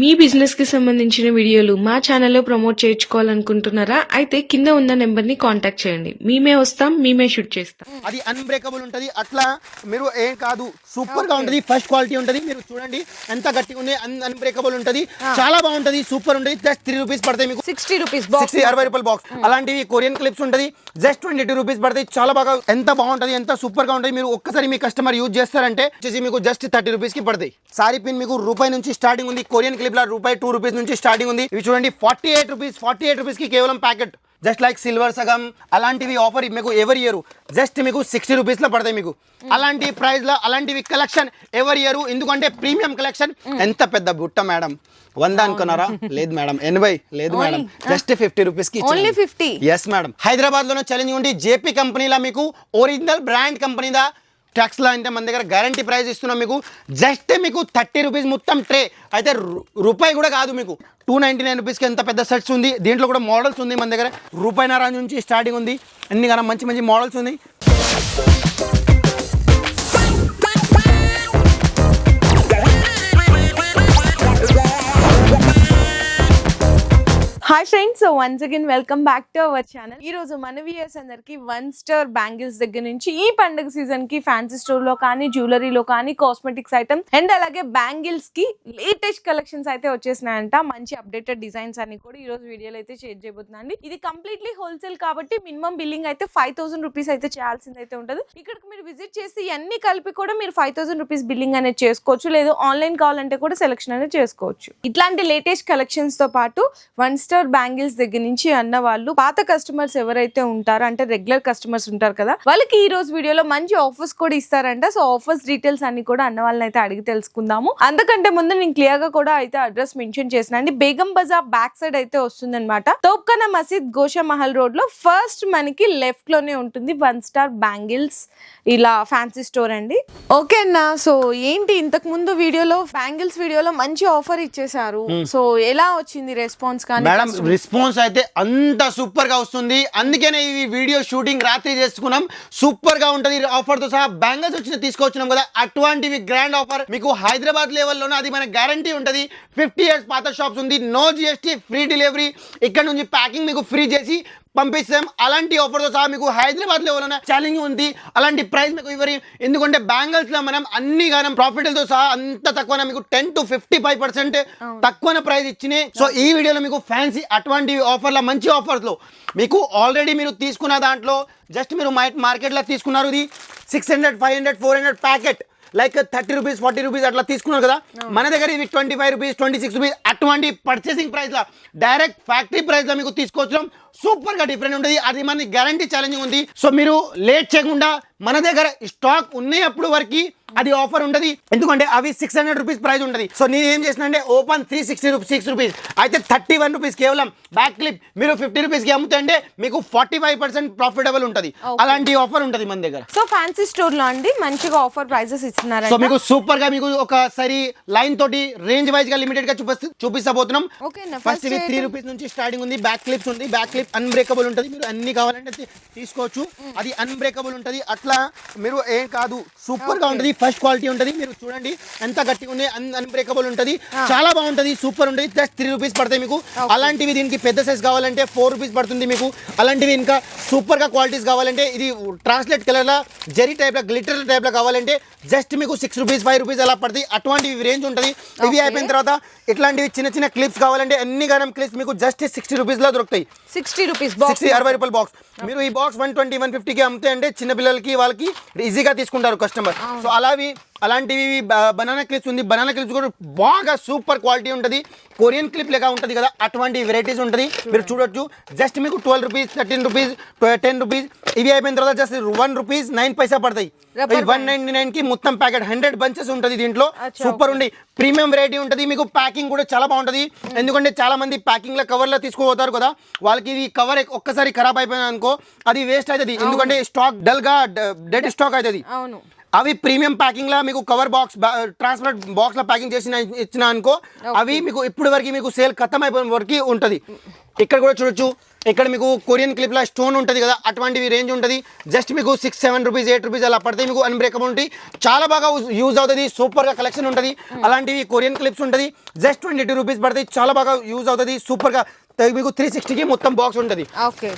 మీ బిజినెస్కి సంబంధించిన వీడియోలు మా ఛానల్లో ప్రమోట్ చేయించుకోవాలనుకుంటున్నారా? అయితే కింద ఉన్న నెంబర్ని కాంటాక్ట్ చేయండి. మేమే వస్తాం మేమే షూట్ చేస్తాం. అది అన్బ్రేకబుల్ ఉంటది. అట్లా మీరు ఏం కాదు సూపర్గా ఉంటది ఫస్ట్ క్వాలిటీ ఉంటది. మీరు చూడండి ఎంత గట్టిగా ఉంది అన్బ్రేకబుల్ ఉంటది. చాలా బాగుంటది సూపర్ ఉంటది. జస్ట్ త్రీ రూపీస్ పడతాయి మీకు. సిక్స్టీ రూపీస్ బాక్స్ సిక్స్టీ అరవై రూపాయల బాక్స్ అలాంటివి కొరియన్ క్లిప్స్ ఉంటది. జస్ట్ ట్వంటీ టూ రూపీస్ పడతాయి. చాలా బాగా ఎంత బాగుంటది ఎంత సూపర్గా ఉంటది మీరు ఒక్కసారి మీ కస్టమర్ యూజ్ చేస్తారంటే వచ్చేసి మీకు జస్ట్ థర్టీ రూపీస్కి పడతాయి. సారీ పిన్ మీకు రూపాయి నుంచి స్టార్టింగ్ ఉంది. కొరియన్ క్లిప్ లా రూపాయి టూ రూపీస్ నుంచి స్టార్టింగ్ ఉంది. ఇవి చూడండి forty eight rupees forty eight రూపీస్కి కేవలం ప్యాకెట్. జస్ట్ లైక్ సిల్వర్ సగం అలాంటివి ఆఫర్ మీకు ఎవరి ఇయర్ జస్ట్ మీకు సిక్స్టీ రూపీస్లో పడతాయి మీకు. అలాంటి ప్రైస్లో అలాంటివి కలెక్షన్ ఎవరి ఇయర్ ఎందుకంటే ప్రీమియం కలెక్షన్ ఎంత పెద్ద బుట్ట మేడం వంద అనుకున్నారా? లేదు మేడం ఎనభై లేదు మేడం జస్ట్ ఫిఫ్టీ రూపీస్కి Only 50? ఎస్ మేడం హైదరాబాద్లోనే ఛాలెంజ్ ఉండి జేపీ కంపెనీలా మీకు ఒరిజినల్ బ్రాండ్ కంపెనీదా? ట్యాక్స్ అంటే మన దగ్గర గ్యారంటీ ప్రైస్ ఇస్తున్నాం మీకు. జస్ట్ మీకు థర్టీ రూపీస్ మొత్తం ట్రే అయితే రూపాయి కూడా కాదు మీకు. టూ నైంటీ నైన్ రూపీస్కి ఎంత పెద్ద సెట్స్ ఉంది. దీంట్లో కూడా మోడల్స్ ఉంది మన దగ్గర. రూపాయి రూపాయిన్నర నుంచి స్టార్టింగ్ ఉంది. అన్ని కన్నా మంచి మంచి మోడల్స్ ఉంది hi friends so once again welcome back to our channel ఈ రోజు మన వ్యూయర్స్ అందరికి వన్ స్టార్ బ్యాంగిల్స్ దగ్గర నుంచి ఈ పండుగ సీజన్కి ఫ్యాన్సీ స్టోర్లో కానీ జ్యువెలరీలో కానీ కాస్మెటిక్స్ ఐటమ్ అండ్ అలాగే బ్యాంగిల్స్కి లేటెస్ట్ కలెక్షన్స్ అయితే వచ్చేసినాయంట. మంచి అప్డేటెడ్ డిజైన్స్ అన్ని కూడా ఈ రోజు వీడియోలో అయితే షేర్ చేయబోతున్నాను ఇది కంప్లీట్లీ హోల్సేల్ కాబట్టి మినిమం బిల్లింగ్ అయితే ఫైవ్ థౌసండ్ రూపీస్ అయితే చేయాల్సింది అయితే ఉంటుంది. ఇక్కడికి మీరు విజిట్ చేసి ఇవన్నీ కలిపి కూడా మీరు ఫైవ్ థౌసండ్ రూపీస్ బిల్లింగ్ అనేది చేసుకోవచ్చు. లేదు ఆన్లైన్ కావాలంటే కూడా సెలెక్షన్ అనేది చేసుకోవచ్చు. ఇట్లాంటి లేటెస్ట్ కలెక్షన్స్తో పాటు వన్ స్టార్ బ్యాంగిల్స్ దగ్గర నుంచి అన్న వాళ్ళు పాత కస్టమర్స్ ఎవరైతే ఉంటారో అంటే రెగ్యులర్ కస్టమర్స్ ఉంటారు కదా వాళ్ళకి ఈ రోజు వీడియోలో మంచి ఆఫర్స్ కూడా ఇస్తారంట. సో ఆఫర్స్ డీటెయిల్స్ అన్ని కూడా అన్న వాళ్ళని అయితే అడిగి తెలుసుకుందాము. అంతకంటే ముందు నేను క్లియర్గా కూడా అయితే అడ్రస్ మెన్షన్ చేసిన అండి. బేగం బజార్ బ్యాక్ సైడ్ అయితే వస్తుంది అనమాట తోప్కన మసీద్ గోషా మహల్ రోడ్లో ఫస్ట్ మనకి లెఫ్ట్లోనే ఉంటుంది. వన్ స్టార్ బ్యాంగిల్స్ ఇలా ఫ్యాన్సీ స్టోర్ అండి. ఓకే అన్న సో ఏంటి ఇంతకు ముందు వీడియోలో బ్యాంగిల్స్ వీడియోలో మంచి ఆఫర్ ఇచ్చేసారు సో ఎలా వచ్చింది రెస్పాన్స్ కానీ మేడం రెస్పాన్స్ అయితే అంత సూపర్గా వస్తుంది. అందుకనే ఈ వీడియో షూటింగ్ రాత్రి చేసుకున్నాం. సూపర్గా ఉంటది ఆఫర్తో సహా బ్యాంగల్స్ వచ్చిన తీసుకొచ్చినాం కదా. అటువంటివి గ్రాండ్ ఆఫర్ మీకు హైదరాబాద్ లెవెల్లోనే అది మన గ్యారంటీ ఉంటది. ఫిఫ్టీ ఇయర్స్ పాత షాప్స్ ఉంది. నో జిఎస్టీ ఫ్రీ డెలివరీ ఇక్కడ నుంచి ప్యాకింగ్ మీకు ఫ్రీ చేసి పంపిస్తాం. అలాంటి ఆఫర్తో సహా మీకు హైదరాబాద్ లెవెల్లోనే ఛాలెంజ్ ఉంది అలాంటి ప్రైస్ మీకు ఇవ్వరి. ఎందుకంటే బ్యాంగిల్స్లో మనం అన్ని గానం ప్రాఫిట్లతో సహా అంత తక్కువ మీకు ten to fifty five percent తక్కువ ప్రైస్ ఇచ్చినాయి సో ఈ వీడియోలో మీకు ఫ్యాన్సీ అటువంటి ఆఫర్ల మంచి ఆఫర్స్లో మీకు ఆల్రెడీ మీరు తీసుకున్న దాంట్లో జస్ట్ మీరు మార్కెట్లో తీసుకున్నారు ఇది. Six hundred five hundred four hundred packet like thirty rupees forty rupees అట్లా తీసుకున్నారు కదా. మన దగ్గర ఇవి twenty five rupees twenty six rupees అటువంటి పర్చేసింగ్ ప్రైస్ లా డైరెక్ట్ ఫ్యాక్టరీ ప్రైస్లో మీకు తీసుకొచ్చడం సూపర్గా డిఫరెంట్ ఉంటుంది. అది మన గ్యారంటీ ఛాలెంజింగ్ ఉంది. సో మీరు లేట్ చేయకుండా మన దగ్గర స్టాక్ ఉన్నప్పుడు వరకు అది ఆఫర్ ఉంటుంది. ఎందుకంటే అవి సిక్స్ హండ్రెడ్ రూపీస్ ప్రైస్ ఉంటుంది. సో నేను ఏం చేసిన అంటే open three sixty rupees six rupees అయితే థర్టీ వన్ రూపీస్ కేవలం బ్యాక్ క్లిప్ మీరు ఫిఫ్టీ రూపీస్కి అమ్ముతుంటే మీకు ఫార్టీ ఫైవ్ పర్సెంట్ ప్రాఫిటబుల్ ఉంటుంది అలాంటి ఆఫర్ ఉంటుంది మన దగ్గర. సో ఫ్యాన్సీ స్టోర్లో అండి మంచిగా ఆఫర్ ప్రైజెస్ సో ఇస్తున్నారంట మీకు సూపర్గా మీకు ఒకసారి లైన్ తోటి రేంజ్ వైజ్గా లిమిటెడ్గా చూపిస్తూ చూపిస్తబోతున్నాం. ఫస్ట్ ఇవి త్రీ. రూపీస్ నుంచి స్టార్టింగ్ ఉంది. బ్యాక్ క్లిప్స్ ఉంది. బ్యాక్ క్లిప్ అన్బ్రేకబుల్ ఉంటుంది. మీరు అన్ని కావాలంటే తీసుకోవచ్చు. అది అన్బ్రేకబుల్ ఉంటుంది. అట్లా మీరు ఏం కాదు. సూపర్గా ఉంటుంది. ఫస్ట్ క్వాలిటీ ఉంటుంది. మీరు చూడండి. ఎంత గట్టిగా ఉంది అన్బ్రేకబుల్ ఉంటుంది. చాలా బాగుంటుంది. సూపర్ ఉంటుంది. జస్ట్ త్రీ రూపీస్ పడతాయి మీకు. అలాంటివి దీనికి పెద్ద సైజ్ కావాలంటే ఫోర్ రూపీస్ పడుతుంది మీకు. అలాంటివి ఇంకా సూపర్గా క్వాలిటీస్ కావాలంటే ఇది ట్రాన్స్లేట్ కలర్ లా జెరీ టైప్లో గ్లిటర్ టైప్లో కావాలంటే జస్ట్ మీకు సిక్స్ రూపీస్ ఫైవ్ రూపీస్ అలా పడుతుంది అటువంటి రేంజ్ ఉంటుంది. ఇవి అయిపోయిన తర్వాత ఇట్లాంటివి చిన్న చిన్న క్లిప్స్ కావాలంటే అన్ని గనం క్లిప్స్ మీకు జస్ట్ సిక్స్టీ రూపీస్లో దొరుకుతాయి. సిక్స్టీ రూపీస్ బాక్స్ సిక్స్టీ అరవై రూపాయల బాక్స్ మీరు ఈ బాక్స్ వన్ ట్వంటీ వన్ ఫిఫ్టీకి అమ్మితే అంటే చిన్న పిల్లలకి వాళ్ళకి ఈజీగా తీసుకుంటారు కస్టమర్ సో అలావి అలాంటివి బనానా క్లిప్స్ ఉంది. బనానా క్లిప్స్ కూడా బాగా సూపర్ క్వాలిటీ ఉంటుంది. కొరియన్ క్లిప్ లెక్క ఉంటుంది కదా అటువంటి వెరైటీస్ ఉంటుంది. మీరు చూడొచ్చు. జస్ట్ మీకు twelve rupees thirteen rupees ten rupees ఇవి అయిపోయిన తర్వాత జస్ట్ వన్ రూపీస్ నైన్ పైసా పడతాయి. వన్ నైన్టీ నైన్కి మొత్తం ప్యాకెట్ హండ్రెడ్ బంచెస్ ఉంటుంది దీంట్లో. సూపర్ ఉంది. ప్రీమియం వెరైటీ ఉంటుంది. మీకు ప్యాకింగ్ కూడా చాలా బాగుంటుంది. ఎందుకంటే చాలా మంది ప్యాకింగ్లో కవర్లో తీసుకుపోతారు కదా వాళ్ళకి ఇది కవర్ ఒక్కసారి ఖరాబ్ అయిపోయింది అనుకో అది వేస్ట్ అవుతుంది ఎందుకంటే స్టాక్ డల్గా డెడ్ స్టాక్ అవుతుంది అవి ప్రీమియం ప్యాకింగ్ లా మీకు కవర్ బాక్స్ ట్రాన్స్పరెంట్ బాక్స్లో ప్యాకింగ్ చేసిన ఇచ్చిన అనుకో అవి మీకు ఇప్పుడు వరకు మీకు సేల్ ఖతం అయిపోయిన వరకు ఉంటుంది. ఇక్కడ కూడా చూడొచ్చు. ఇక్కడ మీకు కొరియన్ క్లిప్ లా స్టోన్ ఉంటుంది కదా అటువంటివి రేంజ్ ఉంటుంది. జస్ట్ మీకు six seven rupees eight rupees అలా పడితే మీకు అన్బ్రేకబుల్ ఉంటాయి. చాలా బాగా యూజ్ అవుతుంది సూపర్గా కలెక్షన్ ఉంటుంది. అలాంటివి కొరియన్ క్లిప్స్ ఉంటుంది. జస్ట్ ట్వంటీ టూ రూపీస్ పడతాయి చాలా బాగా యూజ్ అవుతుంది సూపర్గా. మీకు త్రీ సిక్స్టీకి మొత్తం బాక్స్ ఉంటుంది. ఓకే.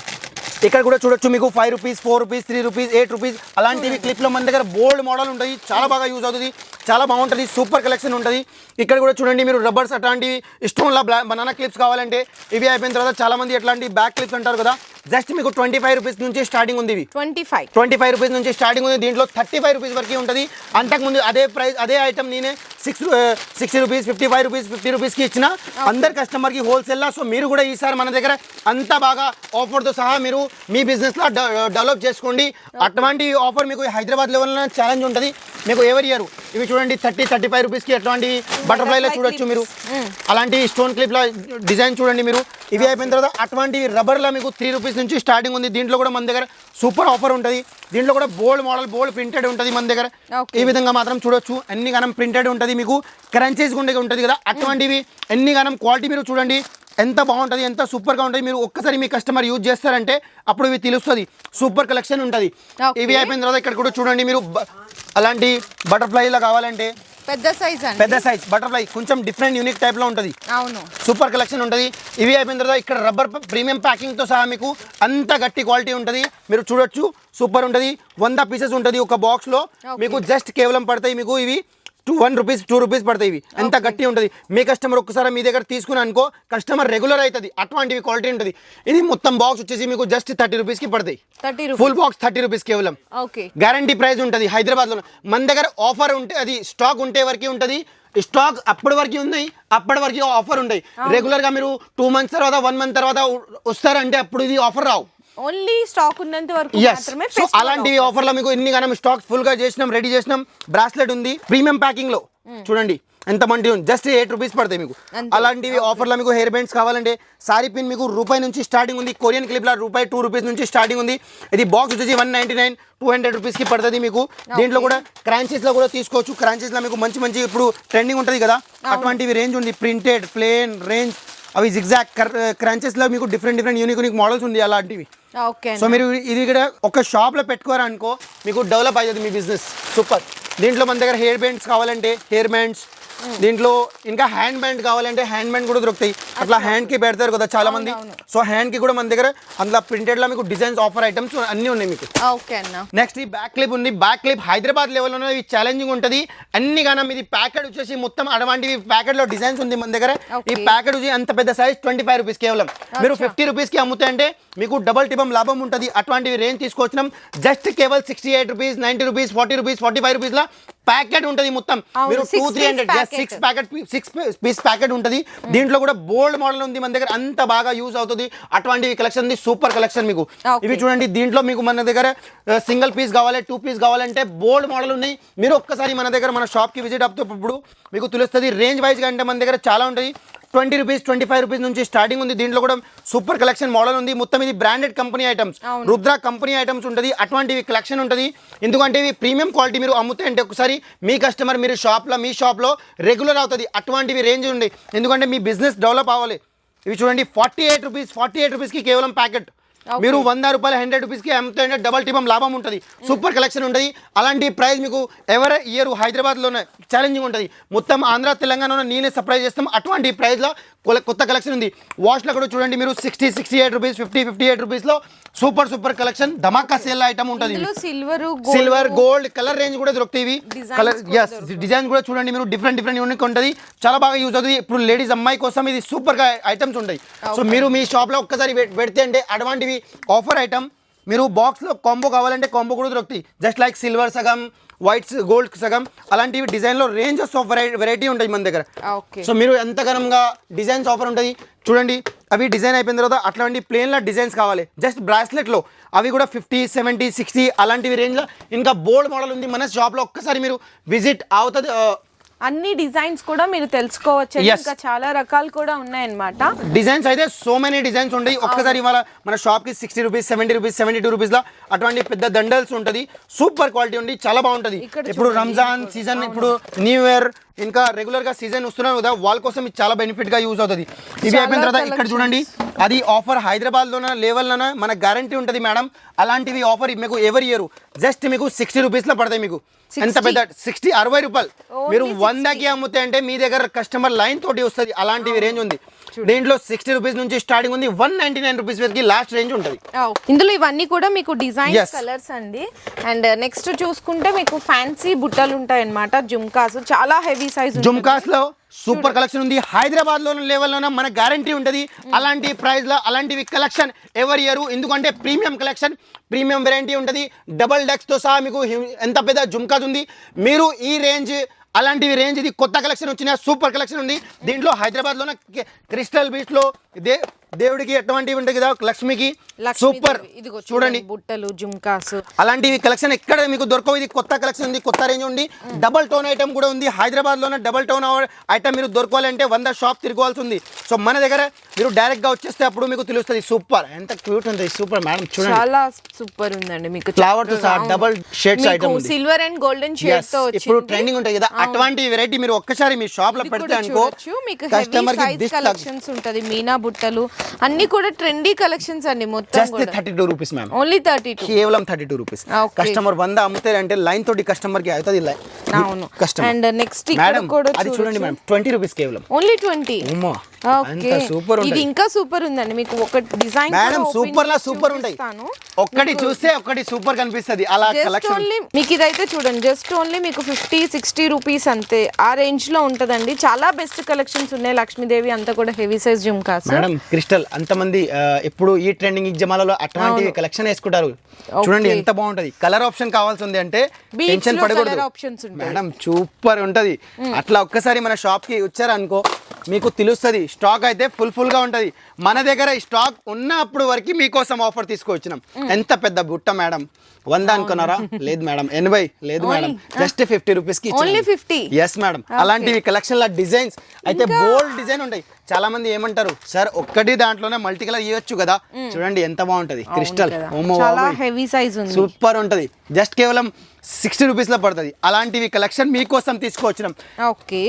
ఇక్కడ కూడా చూడొచ్చు మీకు five rupees four rupees three rupees eight rupees అలాంటివి క్లిప్లో మన దగ్గర బోల్డ్ మోడల్ ఉంటుంది చాలా బాగా యూజ్ అవుతుంది. చాలా బాగుంటుంది. సూపర్ కలెక్షన్ ఉంటుంది. ఇక్కడ కూడా చూడండి మీరు రబ్బర్స్ అట్లాంటివి. స్టోన్లా బ్లా బనానా క్లిప్స్ కావాలంటే ఇవి అయిపోయిన తర్వాత చాలా మంది ఎట్లాంటి బ్యాక్ క్లిప్స్ అంటారు కదా. జస్ట్ మీకు ట్వంటీ ఫైవ్ రూపీస్ నుంచి స్టార్టింగ్ ఉంది twenty five. Twenty five rupees నుంచి స్టార్టింగ్ ఉంది. దీంట్లో థర్టీ ఫైవ్ రూపీస్ వరకు ఉంటుంది. అంతకుముందు అదే ప్రైస్ అదే ఐటమ్ నేనే six sixty rupees fifty five rupees fifty రూపీస్కి ఇచ్చిన. అందరు కస్టమర్కి హోల్సేల్లా సో మీరు కూడా ఈసారి మన దగ్గర అంత బాగా ఆఫర్తో సహా మీరు మీ బిజినెస్లో డెవలప్ చేసుకోండి. అటువంటి ఆఫర్ మీకు హైదరాబాద్ లెవెల్లో ఛాలెంజ్ ఉంటుంది. మీకు ఎవరి ఇయర్ ఇవి చూడండి థర్టీ థర్టీ ఫైవ్ రూపీస్కి అట్లాంటి బటర్ఫ్లైలో చూడొచ్చు మీరు. అలాంటి స్టోన్ క్లిప్ల డిజైన్ చూడండి మీరు. ఇవి అయిపోయిన తర్వాత అటువంటి రబ్బర్లో మీకు త్రీ రూపీస్ నుంచి స్టార్టింగ్ ఉంది. దీంట్లో కూడా మన దగ్గర సూపర్ ఆఫర్ ఉంటుంది. దీంట్లో కూడా బోల్డ్ మోడల్ బోల్డ్ ప్రింటెడ్ ఉంటుంది మన దగ్గర. ఈ విధంగా మాత్రం చూడొచ్చు. ఎన్ని గనం ప్రింటెడ్ ఉంటుంది మీకు. క్రంచీస్ ఉండే ఉంటుంది కదా. అటువంటివి ఎన్ని గనం క్వాలిటీ మీరు చూడండి. ఎంత బాగుంటుంది ఎంత సూపర్గా ఉంటుంది మీరు ఒక్కసారి మీ కస్టమర్ యూజ్ చేస్తారంటే అప్పుడు ఇవి తెలుస్తుంది. సూపర్ కలెక్షన్ ఉంటుంది. ఇవి అయిపోయిన తర్వాత ఇక్కడ కూడా చూడండి మీరు అలాంటి బటర్ఫ్లైలా కావాలంటే పెద్ద సైజ్ పెద్ద సైజ్ బటర్ఫ్లై కొంచెం డిఫరెంట్ యూనిక్ టైప్లో ఉంటుంది. అవును. సూపర్ కలెక్షన్ ఉంటుంది. ఇవి అయిపోయిన తర్వాత ఇక్కడ రబ్బర్ ప్రీమియం ప్యాకింగ్తో సహా మీకు అంత గట్టి క్వాలిటీ ఉంటుంది. మీరు చూడొచ్చు సూపర్ ఉంటుంది. వంద పీసెస్ ఉంటుంది ఒక బాక్స్లో. మీకు జస్ట్ కేవలం పడతాయి మీకు ఇవి. Two one rupees two rupees పడతాయి ఇవి. ఎంత గట్టి ఉంటుంది. మీ కస్టమర్ ఒక్కసారి మీ దగ్గర తీసుకుని అనుకో కస్టమర్ రెగ్యులర్ అవుతుంది అటువంటివి క్వాలిటీ ఉంటుంది. ఇది మొత్తం బాక్స్ వచ్చేసి మీకు జస్ట్ థర్టీ రూపీస్కి పడతాయి. Thirty full box thirty rupees కేవలం. ఓకే. గ్యారంటీ ప్రైస్ ఉంటుంది హైదరాబాద్లో. మన దగ్గర ఆఫర్ ఉంటే అది స్టాక్ ఉంటే వరకు ఉంటుంది. స్టాక్ అప్పటి వరకు ఉన్నాయి అప్పటి వరకు ఆఫర్ ఉంటాయి రెగ్యులర్గా మీరు టూ మంత్స్ తర్వాత వన్ మంత్ తర్వాత వస్తారంటే అప్పుడు ఇది ఆఫర్ రావు. ఓన్లీ స్టాక్ ఉన్నంత వరకు మాత్రమే సో అలాంటి. ఆఫర్లో మీకు ఎన్ని గానం స్టాక్స్ ఫుల్గా చేసినాం రెడీ చేసినాం? బ్రాస్లెట్ ఉంది ప్రీమియం ప్యాకింగ్లో. చూడండి ఎంత మంది ఉంది జస్ట్ ఎయిట్ రూపీస్ పడతాయి మీకు. అలాంటివి ఆఫర్లో మీకు హెయిర్ బ్యాండ్స్ కావాలంటే సారీ పిన్ మీకు రూపాయి నుంచి స్టార్టింగ్ ఉంది కొరియన్ క్లిప్లా రూపాయి టూ రూపీస్ నుంచి స్టార్టింగ్ ఉంది. ఇది బాక్స్ వచ్చేసి one ninety nine two hundred రూపీస్కి పడుతుంది మీకు. దీంట్లో కూడా క్రాంచెస్లో కూడా తీసుకోవచ్చు. క్రాంచెస్లో మీకు మంచి మంచి ఇప్పుడు ట్రెండింగ్ ఉంటుంది కదా. అటువంటివి రేంజ్ ఉంది ప్రింటెడ్ ప్లేన్ రేంజ్ అవి జిగ్జాక్ క్రాంచెస్లో మీకు different different unique unique models ఉంది అలాంటివి. ఓకే సో మీరు ఇది ఇక్కడ ఒక షాప్లో పెట్టుకోరనుకో మీకు డెవలప్ అవుతుంది మీ బిజినెస్ సూపర్ దీంట్లో మన దగ్గర హెయిర్ బ్యాండ్స్ కావాలంటే హెయిర్ బ్యాండ్స్ దీంట్లో ఇంకా హ్యాండ్ బ్యాండ్ కావాలంటే హ్యాండ్ బ్యాండ్ కూడా దొరుకుతాయి. అట్లా హ్యాండ్కి పెడతారు కదా చాలా మంది. సో హ్యాండ్కి కూడా మన దగ్గర అందులో ప్రింటెడ్లో మీకు డిజైన్స్ ఆఫర్ ఐటమ్స్ అన్నీ ఉన్నాయి మీకు. నెక్స్ట్ ఈ బ్యాక్ క్లిప్ ఉంది. బ్యాక్ క్లిప్ హైదరాబాద్ లెవెల్లో ఇది ఛాలెంజింగ్ ఉంటుంది. అన్ని గానం ఇది ప్యాకెట్ వచ్చేసి మొత్తం అటువంటివి ప్యాకెట్లో డిజైన్స్ ఉంది మన దగ్గర. ఈ. ప్యాకెట్ వచ్చి అంత పెద్ద సైజ్ ట్వంటీ ఫైవ్ రూపీస్ కేవలం. మీరు ఫిఫ్టీ రూపీస్కి అమ్ముతే అంటే మీకు డబల్ టిబం లాభం ఉంటుంది. అటువంటివి రేంజ్ తీసుకొచ్చినాం. Just Keval sixty eight rupees ninety rupees forty rupees forty five rupees లా ప్యాకెట్ ఉంటుంది మొత్తం. మీరు two three hundred just. Six packet six piece packet ఉంటుంది. దీంట్లో కూడా బోల్డ్ మోడల్ ఉంది మన దగ్గర. అంత బాగా యూజ్ అవుతుంది. అటువంటివి కలెక్షన్ ఉంది. సూపర్ కలెక్షన్ మీకు. ఇవి చూడండి దీంట్లో మీకు మన దగ్గర సింగిల్ పీస్ కావాలి టూ పీస్ కావాలంటే బోల్డ్ మోడల్ ఉన్నాయి. మీరు ఒక్కసారి మన దగ్గర మన షాప్కి విజిట్ అవుతున్నప్పుడు మీకు తెలుస్తుంది. రేంజ్ వైజ్గా అంటే మన దగ్గర చాలా ఉంటుంది. Twenty rupees twenty five rupees నుంచి స్టార్టింగ్ ఉంది. దీంట్లో కూడా సూపర్ కలెక్షన్ మోడల్ ఉంది. మొత్తం ఇది branded company items. Rudra company items ఉంటుంది. అటువంటివి కలెక్షన్ ఉంటుంది. ఎందుకంటే ఇవి ప్రీమియం క్వాలిటీ మీరు అమ్ముతే అంటే ఒకసారి మీ కస్టమర్ మీరు షాప్లో మీ షాప్లో రెగ్యులర్ అవుతుంది. అటువంటివి రేంజ్ ఉంది. ఎందుకంటే మీ బిజినెస్ డెవలప్ అవ్వాలి. ఇవి చూడండి forty eight rupees forty eight రూపీస్కి కేవలం ప్యాకెట్. మీరు వంద రూపాయలు హండ్రెడ్ రూపీస్కి అమ్ముతే అంటే డబల్ టిపం లాభం ఉంటుంది. సూపర్ కలెక్షన్ ఉంటుంది. అలాంటి ప్రైజ్ మీకు ఎవరు ఇయర్ హైదరాబాద్లోనే ఛాలెంజింగ్ ఉంటుంది. మొత్తం ఆంధ్ర తెలంగాణలో నేనే సప్లై చేస్తాం. అటువంటి ప్రైజ్లో కొత్త కలెక్షన్ ఉంది. వాష్లో కూడా చూడండి మీరు sixty sixty eight rupees fifty fifty eight రూపీస్లో సూపర్ సూపర్ కలెక్షన్ ధమాకా సేల్ ఐటమ్ ఉంటుంది silver silver gold colour range కూడా దొరుకుతాయి కలర్ ఎస్ డిజైన్ కూడా చూడండి మీరు డిఫరెంట్ డిఫరెంట్ యూనిక్ ఉంటుంది. చాలా బాగా యూజ్ అవుతుంది. ఇప్పుడు లేడీస్ అమ్మాయి కోసం ఇది సూపర్గా ఐటమ్స్ ఉంటాయి. సో మీరు మీ షాప్లో ఒక్కసారి పెడితే అంటే అటువంటివి ఆఫర్ ఐటమ్ మీరు బాక్స్లో కాంబో కావాలంటే కాంబో కూడా దొరుకుతాయి. జస్ట్ లైక్ సిల్వర్ సగం వైట్స్ గోల్డ్ సగం అలాంటివి డిజైన్లో రేంజెస్ ఆఫ్ వెరైటీ ఉంటాయి మన దగ్గర. సో మీరు ఎంతగానంగా డిజైన్స్ ఆఫర్ ఉంటుంది చూడండి అవి డిజైన్ అయిపోయిన తర్వాత అట్లాంటి ప్లేన్లో డిజైన్స్ కావాలి. జస్ట్ బ్రాస్లెట్లో అవి కూడా ఫిఫ్టీ సెవెంటీ సిక్స్టీ అలాంటివి రేంజ్లో ఇంకా బోల్డ్ మోడల్ ఉంది మన షాప్లో ఒక్కసారి మీరు విజిట్ అవుతుంది అన్ని డిజైన్స్ కూడా మీరు తెలుసుకోవచ్చు. ఇంకా చాలా రకాలు కూడా ఉన్నాయన్నమాట. డిజైన్స్ అయితే సో మెనీ డిజైన్స్ ఉంటాయి. ఒక్కసారి ఇవాళ మన షాప్కి sixty rupees seventy rupees seventy two రూపీస్లో అటువంటి పెద్ద దండల్స్ ఉంటుంది. సూపర్ క్వాలిటీ ఉంది చాలా బాగుంటుంది. ఇప్పుడు రంజాన్ సీజన్ ఇప్పుడు న్యూ ఇయర్ ఇంకా రెగ్యులర్గా సీజన్ వస్తున్నాను కదా వాళ్ళ కోసం ఇది చాలా బెనిఫిట్గా యూజ్ అవుతుంది. ఇవి అయిపోయిన తర్వాత ఇక్కడ. చూడండి అది ఆఫర్ హైదరాబాద్లోన లెవెల్లోన మన గ్యారంటీ ఉంటుంది మేడం అలాంటివి ఆఫర్ మీకు ఎవరి ఇయర్ జస్ట్ మీకు సిక్స్టీ రూపీస్లో పడతాయి మీకు. ఎంత పెద్ద? సిక్స్టీ అరవై రూపాయలు. మీరు వందకి అమ్ముతే అంటే మీ దగ్గర కస్టమర్ లైన్ తోటి వస్తుంది. అలాంటివి రేంజ్ ఉంది. దీంట్లో సిక్స్టీ రూపీస్ నుంచి స్టార్టింగ్ ఉంది వన్ నైన్టీ నైన్ రూపీస్ వరకు లాస్ట్ రేంజ్ ఉంటుంది. ఇందులో ఇవన్నీ కూడా మీకు డిజైన్. కలర్స్ అండి. అండ్ నెక్స్ట్ చూసుకుంటే మీకు ఫ్యాన్సీ బుట్టలు ఉంటాయి అన్నమాట జుమ్కాస్. చాలా హెవీ సైజ్ జుమ్కాస్లో సూపర్ కలెక్షన్ ఉంది. హైదరాబాద్లో లెవెల్లోనే మన గ్యారంటీ ఉంటుంది. అలాంటి ప్రైస్లో అలాంటివి కలెక్షన్ ఎవరి ఇయర్ ఎందుకంటే ప్రీమియం కలెక్షన్ ప్రీమియం వెరైటీ ఉంటుంది. డబల్ డెక్స్తో సహా మీకు ఎంత పెద్ద జుమ్కాస్ ఉంది. మీరు ఈ రేంజ్ అలాంటివి రేంజ్ ఇది. కొత్త కలెక్షన్ వచ్చిన సూపర్ కలెక్షన్ ఉంది. దీంట్లో హైదరాబాద్లోనే క్రిస్టల్ బీచ్లో దే దేవుడికి ఎటువంటివి ఉంటాయి కదా లక్ష్మికి సూపర్. చూడండి బుట్టలు జుమ్కాస్ అలాంటివి కలెక్షన్ ఎక్కడ మీకు దొరకవు. ఇది కొత్త కలెక్షన్ ఉంది కొత్త రేంజ్ ఉంది. డబల్ టోన్ ఐటమ్ కూడా ఉంది. హైదరాబాద్లోనే డబల్ టోన్ ఐటమ్ మీరు దొరకాలంటే వంద షాప్ తిరగవలసి ఉంది. సో మన దగ్గర మీరు డైరెక్ట్గా వచ్చేస్తే అప్పుడు మీకు తెలుస్తుంది సూపర్. ఎంత క్యూట్ ఉంది సూపర్ మేడం. చూడండి. చాలా సూపర్ ఉందండి మీకు Flower తో సహా double shades item ఉంది. Silver and golden shade Yes, తో ఇప్పుడు ట్రెండింగ్ ఉంటాయి కదా అటువంటి వెరైటీ మీరు ఒక్కసారి మీ షాప్లో పెడితే అనుకో మీకు కస్టమర్కి సైజ్ దిష్టి కలెక్షన్స్ ఉంటది. మీనా బుట్టలు అన్ని కూడా ట్రెండీ కలెక్షన్స్ అండి మొత్తం just thirty two rupees ma'am only thirty two కేవలం థర్టీ టూ రూపీస్. కస్టమర్ వంద అమ్ముతారు అంటే లైన్ తోటి కస్టమర్కి అవుతుంది అవును. కస్టమర్ అండ్ నెక్స్ట్ మేడం అది చూడండి మేడం ట్వంటీ రూపీస్ కేవలం. ఓన్లీ ట్వంటీ సూపర్ ఇది ఇంకా సూపర్ ఉందండి. మీకు ఒక డిజైన్ మేడం సూపర్ లా సూపర్ ఉంటాయి. ఒక్కటి చూస్తే ఒక్కటి సూపర్ కనిపిస్తది. అలా కలెక్షన్ ఓన్లీ మీకు ఇదైతే చూడండి. జస్ట్ ఓన్లీ మీకు ఫిఫ్టీ సిక్స్టీ రూపీస్ అంతే. ఆ రేంజ్లో ఉంటదండి. చాలా బెస్ట్ కలెక్షన్స్ ఉన్నాయి. లక్ష్మీదేవి అంతా కూడా heavy size jhumkas madam crystal అంతమంది ఆ, ఎప్పుడు ఈ ట్రెండింగ్ జమాలలో అట్లాంటి కలెక్షన్ వేసుకుంటారు. చూడండి ఎంత బాగుంటది. కలర్ ఆప్షన్ కావాల్సి ఉంది అంటే టెన్షన్ పడకూడదు. మేడం సూపర్ ఉంటది. అట్లా ఒక్కసారి మన షాప్కి వచ్చారనుకో మీకు తెలుస్తుంది. స్టాక్ అయితే ఫుల్ ఫుల్గా ఉంటది. మన దగ్గర ఈ స్టాక్ ఉన్నప్పుడు వరకు మీకోసం ఆఫర్ తీసుకొచ్చినాం ఎంత పెద్ద బుట్ట మేడం? వంద అనుకున్నారా? లేదు మేడం. ఎనభై లేదు మేడం. జస్ట్ ఫిఫ్టీ రూపీస్కి 50? Yes madam. అలాంటివి కలెక్షన్ లా డిజైన్స్. అయితే బోల్డ్ డిజైన్ ఉంటాయి. చాలా మంది ఏమంటారు సార్ ఒక్కటి దాంట్లోనే మల్టీ కలర్ ఇవ్వచ్చు కదా చూడండి ఎంత బాగుంటది. క్రిస్టల్. హెవీ సైజ్ సూపర్ ఉంటది. జస్ట్ కేవలం సిక్స్టీ రూపీస్లో పడుతుంది. అలాంటివి కలెక్షన్ మీకోసం తీసుకొచ్చినాం ఓకే.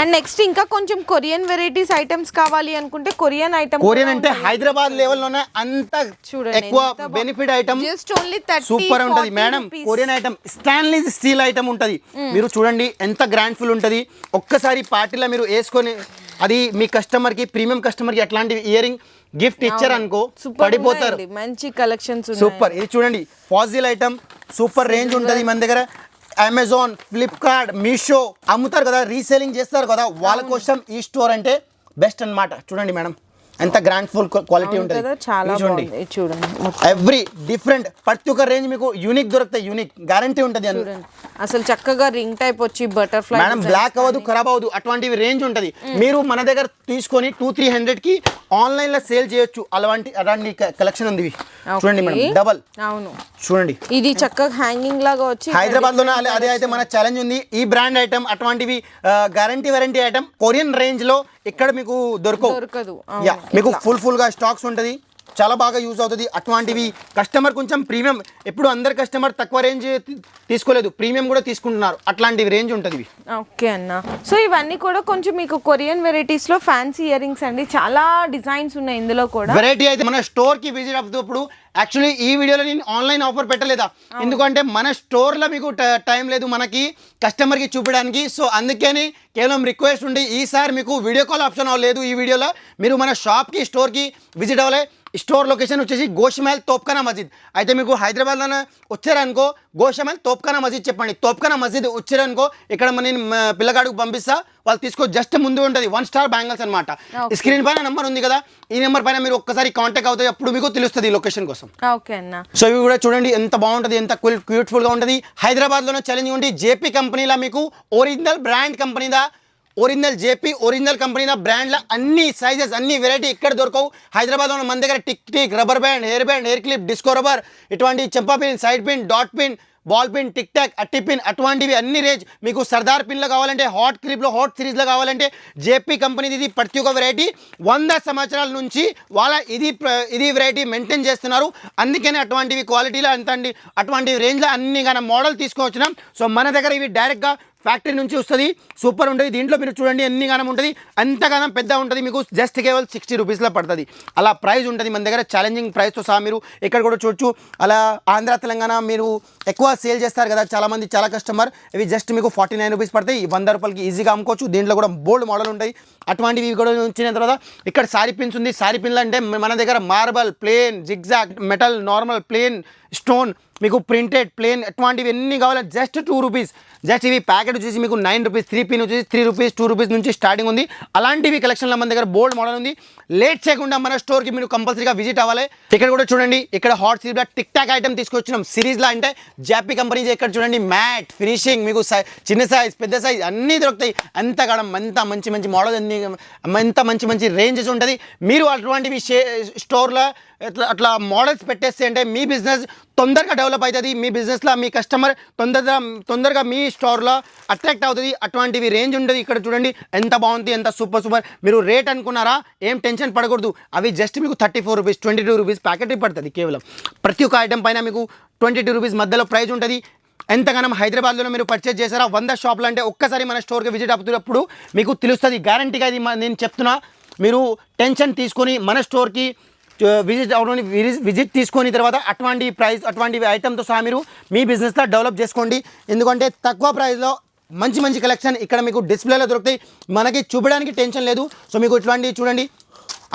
అండ్ నెక్స్ట్ ఇంకా కొంచెం కొరియన్ వెరైటీస్ ఐటమ్స్ కావాలి అనుకుంటే కొరియన్ ఐటమ్ కొరియన్ అంటే హైదరాబాద్ లెవెల్లోనే అంత చూడండి, ఎక్కువ benefit item just only super ఉంటది. Madam Korean item stainless steel item ఉంటది. మీరు చూడండి ఎంత గ్రాండ్ ఫుల్ ఉంటది. ఒక్కసారి పార్టీలో మీరు వేసుకొని అది మీ కస్టమర్కి ప్రీమియం కస్టమర్కి అట్లాంటి ఇయరింగ్ గిఫ్ట్ ఇచ్చారనుకో పడిపోతారు. మంచి కలెక్షన్స్ సూపర్. ఇది చూడండి ఫాజిల్ ఐటమ్ సూపర్ రేంజ్ ఉంటుంది. మన దగ్గర. అమెజాన్ ఫ్లిప్కార్ట్ మీషో అమ్ముతారు కదా రీసేలింగ్ చేస్తారు కదా వాళ్ళ కోసం ఈ స్టోర్ అంటే బెస్ట్ అన్నమాట. చూడండి మేడం. ఎంత గ్రాండ్ ఫుల్ క్వాలిటీ ఉంటుంది. చాలా చూడండి. చూడండి ఎవ్రీ డిఫరెంట్ ప్రతి ఒక్క రేంజ్ మీకు యూనిక్ దొరుకుతాయి యూనిక్ గ్యారంటీ ఉంటుంది అసలు చక్కగా రింగ్ టైప్ వచ్చి బటర్ఫ్లై మేడం బ్లాక్ అవ్వదు ఖరాబ్ అవ్వదు అటువంటివి రేంజ్ ఉంటుంది. మీరు మన దగ్గర తీసుకొని టూ త్రీ హండ్రెడ్కి ఆన్లైన్లో సేల్ చేయొచ్చు. అలాంటి అలాంటి కలెక్షన్ ఉంది. చూడండి మేడం డబల్ అవును. చూడండి. ఇది చక్కగా హ్యాంగింగ్ లాగా వచ్చి హైదరాబాద్లోనే అదే- అదే అయితే మన ఛాలెంజ్ ఉంది. ఈ బ్రాండ్ ఐటమ్ అటువంటివి గ్యారంటీ వారంటీ ఐటమ్ కొరియన్ రేంజ్లో ఇక్కడ మీకు దొరకవు. దొరకదు. మీకు ఫుల్ ఫుల్గా స్టాక్స్ ఉంటుంది. చాలా బాగా యూజ్ అవుతుంది. అటువంటివి కస్టమర్ కొంచెం ప్రీమియం ఎప్పుడు అందరు కస్టమర్ తక్కువ రేంజ్ తీసుకోలేదు. ప్రీమియం కూడా తీసుకుంటున్నారు. అట్లాంటివి రేంజ్ ఉంటుంది ఓకే అన్న. సో ఇవన్నీ కూడా కొంచెం మీకు కొరియన్ వెరైటీస్లో ఫ్యాన్సీ ఇయర్ రింగ్స్ అండి. చాలా డిజైన్స్ ఉన్నాయి ఇందులో కూడా. వెరైటీ అయితే మన స్టోర్కి విజిట్ అవుతున్నప్పుడు యాక్చువల్లీ ఈ వీడియోలో నేను ఆన్లైన్ ఆఫర్ పెట్టలేదా? ఎందుకంటే మన స్టోర్లో మీకు టైం లేదు మనకి కస్టమర్కి చూపించడానికి. సో అందుకని కేవలం రిక్వెస్ట్ ఉండి ఈసారి మీకు వీడియో కాల్ ఆప్షన్ లేదు ఈ వీడియోలో. మీరు మన షాప్కి స్టోర్కి విజిట్ అవ్వాలి. స్టోర్ లొకేషన్ వచ్చేసి గోషమహల్ తోప్ఖానా మస్జిద్ అయితే మీకు హైదరాబాద్లోనే వచ్చారనుకో గోషమహల్ తోప్ఖానా మస్జిద్ చెప్పండి. తోప్ఖానా మస్జిద్ వచ్చారనుకో ఇక్కడ నేను మ, పిల్లగాడికి పంపిస్తా. వాళ్ళు తీసుకో జస్ట్ ముందు ఉంటుంది. వన్ స్టార్ బ్యాంగిల్స్ అనమాట స్క్రీన్ పైన నెంబర్ ఉంది కదా ఈ నెంబర్ పైన మీరు ఒక్కసారి కాంటాక్ట్ అవుతాయి. అప్పుడు మీకు తెలుస్తుంది లొకేషన్ కోసం. ఓకే అన్న. సో ఇవి కూడా చూడండి ఎంత బాగుంటుంది ఎంత క్యూట్ఫుల్గా ఉంటుంది. హైదరాబాద్లోనే ఛాలెంజ్ ఉండి జేపీ కంపెనీలా మీకు ఒరిజినల్ బ్రాండ్ కంపెనీదా ఒరిజినల్ జేపీ ఒరిజినల్ కంపెనీ బ్రాండ్ల అన్ని సైజెస్ అన్ని వెరైటీ ఇక్కడ దొరకవు. హైదరాబాద్లో మన దగ్గర tick tick rubber band hair band hair clip disco rubber ఇటువంటి Champa pin side pin dot pin ball pin tic tac అట్టి పిన్ అటువంటివి అన్ని రేంజ్ మీకు సర్దార్ పిన్లో కావాలంటే హాట్ క్రిప్లో హాట్ సిరీస్లో కావాలంటే జేపీ కంపెనీది ఇది ప్రతి ఒక్క వెరైటీ వంద సంవత్సరాల నుంచి వాళ్ళ ఇది ఇది వెరైటీ మెయింటైన్ చేస్తున్నారు. అందుకని అటువంటివి క్వాలిటీలో అంత అండి అటువంటి రేంజ్లో అన్ని కానీ మోడల్ తీసుకొచ్చినాం. సో మన దగ్గర ఇవి డైరెక్ట్గా ఫ్యాక్టరీ నుంచి వస్తుంది. సూపర్ ఉంటుంది. దీంట్లో మీరు చూడండి ఎన్ని గానం ఉంటుంది. అంతగానం పెద్ద ఉంటుంది మీకు? జస్ట్ కేవలం సిక్స్టీ రూపీస్లో పడుతుంది. అలా ప్రైస్ ఉంటుంది మన దగ్గర. ఛాలెంజింగ్ ప్రైస్తో సహా మీరు ఇక్కడ కూడా చూడొచ్చు. అలా ఆంధ్ర తెలంగాణ మీరు ఎక్కువ సేల్ చేస్తారు కదా. చాలామంది చాలా కస్టమర్ ఇవి జస్ట్ మీకు ఫార్టీ నైన్ రూపీస్ పడతాయి. వంద రూపాయలకి ఈజీగా అమ్ముకోవచ్చు. దీంట్లో కూడా బోల్డ్ మోడల్ ఉంటాయి. అటువంటివి కూడా వచ్చిన తర్వాత ఇక్కడ సారీ పిన్స్ ఉంది. సారీ పిన్లు అంటే మన దగ్గర marble plain zigzag metal normal plain stone మీకు ప్రింటెడ్ ప్లేన్ అటువంటివి ఎన్ని కావాలి జస్ట్ టూ రూపీస్. జస్ట్ ఇవి ప్యాకెట్ వచ్చేసి మీకు నైన్ రూపీస్ త్రీ పిన్ వచ్చేసి త్రీ రూపీస్ టూ రూపీస్ నుంచి స్టార్టింగ్ ఉంది. అలాంటివి కలెక్షన్లో మన దగ్గర బోల్డ్ మోడల్ ఉంది. లేట్ చేయకుండా మన స్టోర్కి మీరు కంపల్సరీగా విజిట్ అవ్వాలి. ఇక్కడ కూడా చూడండి ఇక్కడ హాట్ సిరీస్లో టిక్ టాక్ ఐటమ్ తీసుకొచ్చినాం. సిరీస్లో అంటే జాపీ కంపెనీ ఇక్కడ చూడండి మ్యాట్ ఫినిషింగ్ మీకు సై- చిన్న సైజ్ పెద్ద సైజ్ అన్నీ దొరుకుతాయి. అంత కాడం అంత మంచి మంచి మోడల్ అన్ని ఎంత మంచి మంచి రేంజెస్ ఉంటుంది. మీరు అటువంటివి స్టోర్లో ఎట్లా అట్లా మోడల్స్ పెట్టేస్తే అంటే మీ బిజినెస్ తొందరగా డెవలప్ అవుతుంది మీ బిజినెస్లో మీ కస్టమర్ తొందరగా తొందరగా మీ స్టోర్లో అట్రాక్ట్ అవుతుంది. అటువంటివి రేంజ్ ఉంటుంది ఇక్కడ చూడండి ఎంత బాగుంది ఎంత సూపర్ సూపర్. మీరు రేట్ అనుకున్నారా ఏం టెన్షన్ పడకూడదు. అవి జస్ట్ మీకు thirty four rupees twenty two rupees packet పడుతుంది కేవలం. ప్రతి ఒక్క ఐటెం పైన మీకు ట్వంటీ టూ రూపీస్ మధ్యలో ప్రైస్ ఉంటుంది. ఎంతగానం హైదరాబాద్లో మీరు పర్చేజ్ చేశారా వంద షాపులు అంటే ఒక్కసారి మన స్టోర్కి విజిట్ అవుతున్నప్పుడు మీకు తెలుస్తుంది. గ్యారంటీగా ఇది నేను చెప్తున్నా మీరు టెన్షన్ తీసుకొని మన స్టోర్కి విజిట్ అవడం విజిట్ తీసుకొని తర్వాత అటువంటి ప్రైస్ అటువంటి ఐటమ్తో సహా మీరు మీ బిజినెస్లో డెవలప్ చేసుకోండి. ఎందుకంటే తక్కువ ప్రైస్లో మంచి మంచి కలెక్షన్ ఇక్కడ మీకు డిస్ప్లేలో దొరుకుతాయి. మనకి చూపడానికి టెన్షన్ లేదు. సో మీకు ఇట్లాంటివి చూడండి.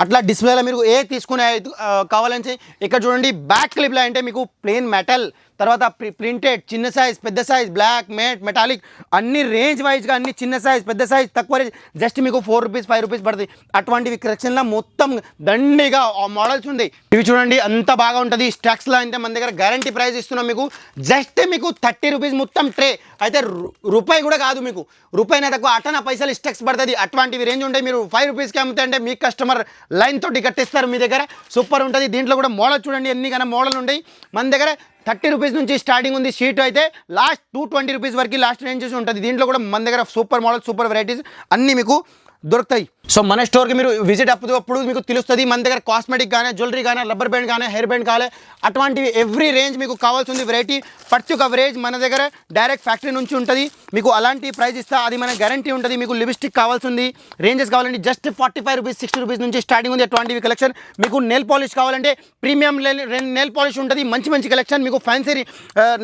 అట్లా డిస్ప్లేలో మీరు ఏ తీసుకునే కావాలని ఇక్కడ చూడండి బ్యాక్ క్లిప్లో అంటే మీకు ప్లెయిన్ మెటల్ తర్వాత ప్రింటెడ్ చిన్న సైజ్ పెద్ద సైజ్ బ్లాక్ మేట్ మెటాలిక్ అన్ని రేంజ్ వైజ్గా అన్ని చిన్న సైజ్ పెద్ద సైజ్ తక్కువ రేంజ్ జస్ట్ మీకు ఫోర్ రూపీస్ ఫైవ్ రూపీస్ పడుతుంది. అటువంటివి కలెక్షన్లో మొత్తం దండిగా మోడల్స్ ఉన్నాయి ఇవి చూడండి అంత బాగా ఉంటుంది. స్టాక్స్లో అంటే మన దగ్గర గ్యారంటీ ప్రైస్ ఇస్తున్నాం మీకు. జస్ట్ మీకు థర్టీ రూపీస్ మొత్తం ట్రే అయితే రూపాయి కూడా కాదు మీకు. రూపాయినా తక్కువ అటన పైసలు స్టెక్స్ పడుతుంది. అటువంటివి రేంజ్ ఉంటాయి. మీరు ఫైవ్ రూపీస్కి అమ్మితే అంటే మీ కస్టమర్ లైన్ తోటి కట్టిస్తారు మీ దగ్గర. సూపర్ ఉంటుంది. దీంట్లో కూడా మోడల్ చూడండి ఎన్ని కన్నా మోడల్ ఉంటాయి. మన దగ్గర థర్టీ రూపీస్ నుంచి స్టార్టింగ్ ఉంది షీట్ అయితే లాస్ట్ టూ ట్వంటీ రూపీస్ వరకు లాస్ట్ రేంజెస్ ఉంటుంది. దీంట్లో కూడా మన దగ్గర సూపర్ మోడల్ సూపర్ వెరైటీస్ అన్నీ మీకు దొరుకుతాయి. సో మన స్టోర్కి మీరు విజిట్ అప్పుడు మీకు తెలుస్తుంది మన దగ్గర కాస్మెటిక్ కానీ జ్యువెలరీ కానీ రబ్బర్ బ్యాండ్ కానీ హెయిర్ బ్యాండ్ కానీ అటువంటివి ఎవ్రీ రేంజ్ మీకు కావాల్సింది వెరైటీ ప్రతి ఒక్క రేంజ్ మన దగ్గర డైరెక్ట్ ఫ్యాక్టరీ నుంచి ఉంటుంది. మీకు అలాంటి ప్రైస్ ఇస్తా అది మన గ్యారంటీ ఉంటుంది. మీకు లిప్స్టిక్ కావాల్సింది రేంజెస్ కావాలంటే just forty five rupees sixty rupees నుంచి స్టార్టింగ్ ఉంది అటువంటివి కలెక్షన్ మీకు నెల్ పాలిష్ కావాలంటే ప్రీమియం నెల్ పాలిష్ ఉంటుంది. మంచి మంచి కలెక్షన్ మీకు ఫ్యాన్సీ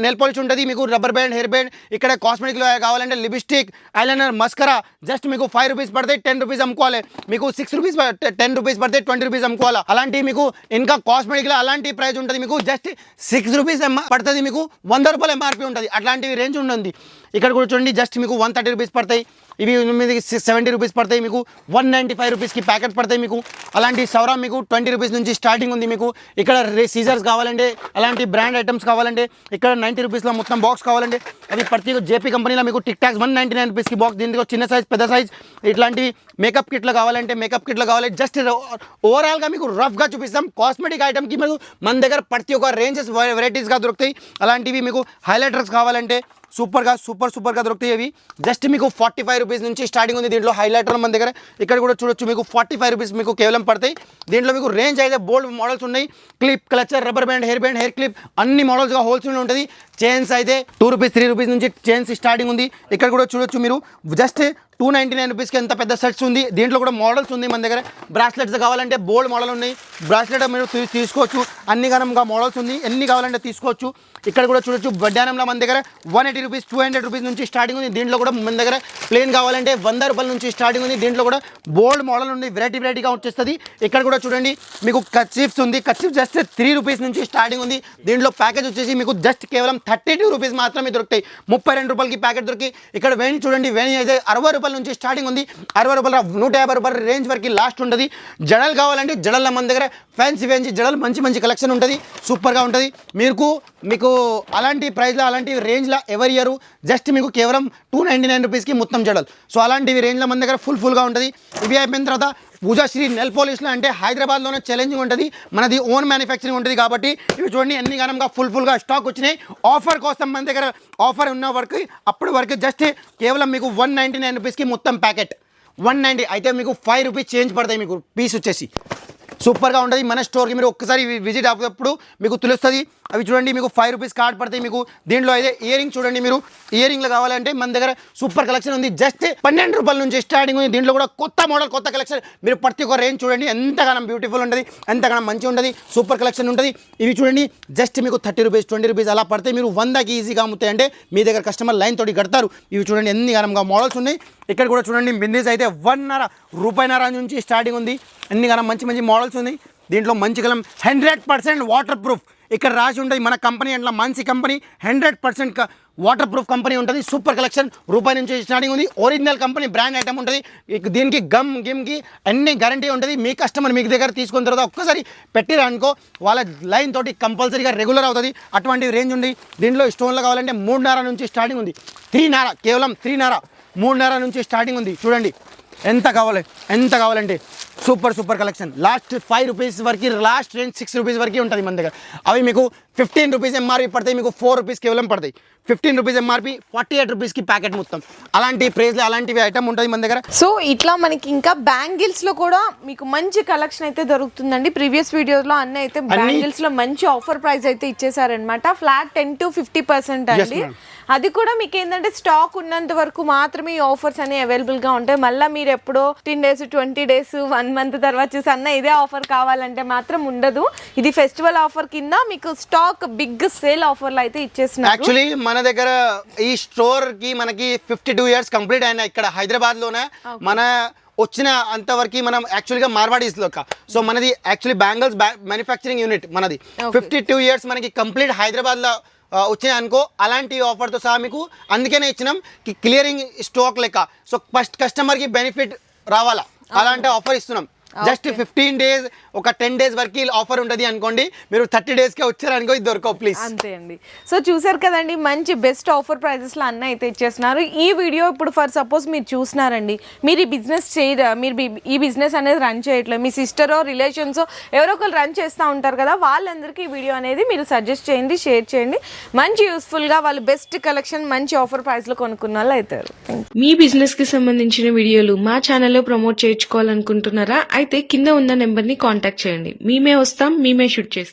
నెల్ పాలిష్ ఉంటుంది. మీకు రబ్బర్ బ్యాండ్ హెయిర్ బ్యాండ్ ఇక్కడ కాస్మెటిక్లో కావాలంటే లిప్స్టిక్ ఐలైనర్ మస్కరా జస్ట్ మీకు ఫైవ్ రూపీస్ పడతాయి టెన్ రూపీస్ అమ్ముకోవాలి. మీకు సిక్స్ రూపీస్ టెన్ రూపీస్ పడితే ట్వంటీ రూపీస్ అమ్ముకోవాలి. అలాంటి మీకు ఇంకా కాస్మెటిక్లో అలాంటి ప్రైస్ ఉంటుంది మీకు. జస్ట్ సిక్స్ రూపీస్ పడుతుంది మీకు. వంద రూపాయలు ఎంఆర్పి ఉంటుంది. అట్లాంటివి రేంజ్ ఉంటుంది ఇక్కడ కూడా చూడండి జస్ట్ మీకు వన్ థర్టీ రూపీస్ పడతాయి. ఇవి మీకు సెవెంటీ రూపీస్ పడతాయి మీకు. వన్ నైంటీ ఫైవ్ రూపీస్కి ప్యాకెట్ పడతాయి మీకు. అలాంటి సౌరా మీకు ట్వంటీ రూపీస్ నుంచి స్టార్టింగ్ ఉంది మీకు. ఇక్కడ సీజర్స్ కావాలంటే అలాంటి బ్రాండ్ ఐటమ్స్ కావాలంటే ఇక్కడ నైంటీ రూపీస్లో మొత్తం బాక్స్ కావాలంటే అది ప్రతి జేపీ కంపెనీలో మీకు tic tacs one ninety nine రూపీస్కి బాక్స్. దీనికి చిన్న సైజ్ పెద్ద సైజ్ ఇట్లాంటి మేకప్ కిట్లు కావాలంటే మేకప్ కిట్లు కావాలి. జస్ట్ ఓవరాల్గా మీకు రఫ్గా చూపిస్తాం. కాస్మెటిక్ ఐటమ్కి మీకు మన దగ్గర ప్రతి ఒక్క రేంజెస్ వెరైటీస్గా దొరుకుతాయి. అలాంటివి మీకు హైలైటర్స్ కావాలంటే సూపర్గా సూపర్ సూపర్గా దొరుకుతాయి అవి జస్ట్ మీకు ఫార్టీ ఫైవ్ రూపీస్ నుంచి స్టార్టింగ్ ఉంది దీంట్లో హైలైటర్ మన దగ్గర. ఇక్కడ కూడా చూడొచ్చు మీకు ఫార్టీ ఫైవ్ రూపీస్ మీకు కేవలం పడతాయి. దీంట్లో మీకు రేంజ్ అయితే బోల్డ్ మోడల్స్ ఉన్నాయి. Clip clutcher rubber band hair band hair clip అన్ని మోడల్స్గా హోల్సేల్ ఉంటుంది. చైన్స్ అయితే టూ రూపీస్ త్రీ రూపీస్ నుంచి చైన్స్ స్టార్టింగ్ ఉంది. ఇక్కడ కూడా చూడొచ్చు మీరు. జస్ట్ టూ నైంటీ నైన్ రూపీస్కి ఎంత పెద్ద సెట్స్ ఉంది? దీంట్లో కూడా మోడల్స్ ఉంది మన దగ్గర. బ్రాస్లెట్స్ కావాలంటే బోల్డ్ మోడల్ ఉన్నాయి. బ్రాస్లెట్ మీరు తీసుకోవచ్చు. అన్ని గనంగా మోడల్స్ ఉంది. ఎన్ని కావాలంటే తీసుకోవచ్చు. ఇక్కడ కూడా చూడొచ్చు. బడ్డానంలో మన దగ్గర one eighty rupees two hundred rupees నుంచి స్టార్టింగ్ ఉంది. దీంట్లో కూడా మన దగ్గర ప్లేన్ కావాలంటే వంద రూపాయల నుంచి స్టార్టింగ్ ఉంది. దీంట్లో కూడా బోల్డ్ మోడల్ ఉంది. వెరైటీ వెరైటీగా వచ్చేస్తుంది. ఇక్కడ కూడా చూడండి. మీకు కచ్చిప్స్ ఉంది. కచ్చిప్స్ జస్ట్ త్రీ రూపీస్ నుంచి స్టార్టింగ్ ఉంది. దీంట్లో ప్యాకేజ్ వచ్చేసి మీకు జస్ట్ కేవలం థర్టీ టూ రూపీస్ మాత్రమే దొరుకుతాయి. ముప్పై రెండు రూపాయలకి ప్యాకెట్ దొరికి ఇక్కడ వేణి చూడండి. వేణి అయితే అరవై రూపాయలు నుంచి స్టార్టింగ్ ఉంది. అరవై రూపాయల నూట యాభై రూపాయల రేంజ్ వరకు లాస్ట్ ఉంటుంది జడలు కావాలంటే జడల మన దగ్గర ఫ్యాన్సీ ఫ్యాన్సీ జడలు మంచి మంచి కలెక్షన్ ఉంటుంది. సూపర్గా ఉంటుంది. మీకు మీకు అలాంటి ప్రైస్లో అలాంటి రేంజ్లో ఎవరి ఇయర్ జస్ట్ మీకు కేవలం టూ నైంటీ నైన్ రూపీస్కి మొత్తం జడలు సో అలాంటివి రేంజ్లో మన దగ్గర ఫుల్ ఫుల్గా ఉంటుంది. ఇవి అయిపోయిన తర్వాత పూజాశ్రీ నెల్ పోలీస్లో అంటే హైదరాబాద్లోనే ఛాలెంజింగ్ ఉంటుంది. మనది ఓన్ మ్యానుఫ్యాక్చరింగ్ ఉంటుంది కాబట్టి ఇవి చూడండి అన్ని గనంగా ఫుల్ ఫుల్గా స్టాక్ వచ్చినాయి. ఆఫర్ కోసం మన దగ్గర ఆఫర్ ఉన్న వరకు అప్పటి వరకు జస్ట్ కేవలం మీకు వన్ నైంటీ నైన్ రూపీస్కి మొత్తం ప్యాకెట్ వన్ నైంటీ అయితే మీకు ఫైవ్ రూపీస్ చేంజ్ పడతాయి మీకు పీస్ వచ్చేసి. సూపర్గా ఉంటుంది. మన స్టోర్కి మీరు ఒక్కసారి విజిట్ అవ్వప్పుడు మీకు తెలుస్తుంది. అవి చూడండి మీకు ఫైవ్ రూపీస్ కార్డ్ పడతాయి మీకు. దీంట్లో అయితే ఇయరింగ్ చూడండి మీరు. ఇయరింగ్లు కావాలంటే మన దగ్గర సూపర్ కలెక్షన్ ఉంది. జస్ట్ పన్నెండు రూపాయల నుంచి స్టార్టింగ్ ఉంది. దీంట్లో కూడా కొత్త మోడల్ కొత్త కలెక్షన్ మీరు ప్రతి ఒక్క రేంజ్ చూడండి. ఎంతగానో బ్యూటిఫుల్ ఉంటుంది ఎంతగానో మంచిగా ఉంటుంది సూపర్ కలెక్షన్ ఉంటుంది. ఇవి చూడండి జస్ట్ మీకు థర్టీ రూపీస్ ట్వంటీ రూపీస్ అలా పడితే మీరు వందకి ఈజీగా అమ్ముతాయి అంటే మీ దగ్గర కస్టమర్ లైన్ తోటి కడతారు. ఇవి చూడండి ఎన్ని గనంగా మోడల్స్ ఉన్నాయి. ఇక్కడ కూడా చూడండి బిందీస్ అయితే వన్నర రూపాయినర నుంచి స్టార్టింగ్ ఉంది. అన్ని గనం మంచి మంచి మోడల్స్ ఉన్నాయి. దీంట్లో మంచి కలం హండ్రెడ్ పర్సెంట్ వాటర్ ప్రూఫ్ ఇక్కడ రాసి ఉంటుంది మన కంపెనీ అట్లా మంచి company. Hundred percent water proof company ఉంటుంది. సూపర్ కలెక్షన్ రూపాయి నుంచి స్టార్టింగ్ ఉంది. ఒరిజినల్ కంపెనీ బ్రాండ్ ఐటమ్ ఉంటుంది. దీనికి గమ్ గిమ్కి అన్ని గ్యారంటీ ఉంటుంది. మీ కస్టమర్ మీకు దగ్గర తీసుకున్న తర్వాత ఒక్కసారి పెట్టిరనుకో వాళ్ళ లైన్ తోటి కంపల్సరీగా రెగ్యులర్ అవుతుంది. అటువంటి రేంజ్ ఉంది. దీంట్లో స్టోన్లో కావాలంటే మూడున్నర నుంచి స్టార్టింగ్ ఉంది. త్రీ నార కేవలం త్రీ నార. మూడున్నర నుంచి స్టార్టింగ్ ఉంది. చూడండి. ఎంత కావాలి? ఎంత కావాలంటే? Super super collection. Last five rupees వరకు లాస్ట్ రేంజ్ సిక్స్ రూపీస్ వరకు ఉంటుంది మన దగ్గర. అవి మీకు ఫిఫ్టీన్ రూపీస్ ఎంఆర్పి పడతాయి మీకు ఫోర్ రూపీస్ కేవలం పడతాయి. Fifteen rupees MRP forty eight రూపీస్కి ప్యాకెట్ మొత్తం. అలాంటి ప్రైస్లో అలాంటివి ఐటమ్ ఉంటుంది మన దగ్గర. సో ఇట్లా మనకి ఇంకా బ్యాంగిల్స్లో కూడా మీకు మంచి కలెక్షన్ అయితే దొరుకుతుందండి. ప్రీవియస్ వీడియోస్లో అన్ని అయితే బ్యాంగిల్స్లో మంచి ఆఫర్ ప్రైస్ అయితే ఇచ్చేసారనమాట flat ten to fifty percent అండి. అది కూడా మీకు ఏంటంటే స్టాక్ ఉన్నంత వరకు మాత్రమే ఈ ఆఫర్స్ అనేవి అవైలబుల్గా ఉంటాయి. మళ్ళీ మీరు ఎప్పుడో fifteen days twenty days one month తర్వాత చూసి అన్న ఇదే ఆఫర్ కావాలంటే మాత్రం ఉండదు. ఇది ఫెస్టివల్ ఆఫర్ కింద మీకు స్టాక్ బిగ్ సేల్ ఆఫర్లు అయితే ఇచ్చేస్తున్నారు. యాక్చువల్లీ మన దగ్గర ఈ స్టోర్కి మనకి ఫిఫ్టీ టూ ఇయర్స్ కంప్లీట్ అయినా ఇక్కడ హైదరాబాద్లోనే మన వచ్చిన అంతవరకు మనం యాక్చువల్గా మార్వాడీస్ లోక సో మనది యాక్చువల్లీ బ్యాంగిల్స్ మ్యానుఫ్యాక్చరింగ్ యూనిట్ మనది. ఫిఫ్టీ టూ ఇయర్స్ మనకి కంప్లీట్ హైదరాబాద్ అనుకో అలాంటి ఆఫర్తో సహా మీకు అందుకనే ఇచ్చినాం. క్లియరింగ్ స్టాక్ లెక్క. సో ఫస్ట్ కస్టమర్కి బెనిఫిట్ రావాలా? అలాంటి ఆఫర్ ఇస్తున్నాం. జస్ట్ ఫిఫ్టీన్ డేస్ ఒక టెన్ డేస్ వరకు ఆఫర్ ఉంటుంది అనుకోండి. మీరు థర్టీ డేస్కే వచ్చారనుకో ఇది దొరకవు ప్లీజ్ అంతే అండి. సో చూసారు కదండి మంచి బెస్ట్ ఆఫర్ ప్రైజెస్లో అన్న అయితే ఇచ్చేస్తున్నారు. ఈ వీడియో ఇప్పుడు ఫర్ సపోజ్ మీరు చూసినారండి మీరు ఈ బిజినెస్ చేయరా మీరు బి- ఈ బిజినెస్ అనేది రన్ చేయట్లేదు. మీ సిస్టరో రిలేషన్స్ ఎవరో ఒకరు రన్ చేస్తూ ఉంటారు కదా వాళ్ళందరికీ ఈ వీడియో అనేది మీరు సజెస్ట్ చేయండి షేర్ చేయండి. మంచి యూస్ఫుల్గా వాళ్ళు బెస్ట్ కలెక్షన్ మంచి ఆఫర్ ప్రైస్లో కొనుక్కున్న వాళ్ళు అవుతారు. మీ బిజినెస్కి సంబంధించిన వీడియోలు మా ఛానల్లో ప్రమోట్ చేయించుకోవాలనుకుంటున్నారా? అయితే కింద ఉన్న నెంబర్ని కాంటాక్ట్ చేయండి. మేమే వస్తాం మేమే షూట్ చేస్తాం.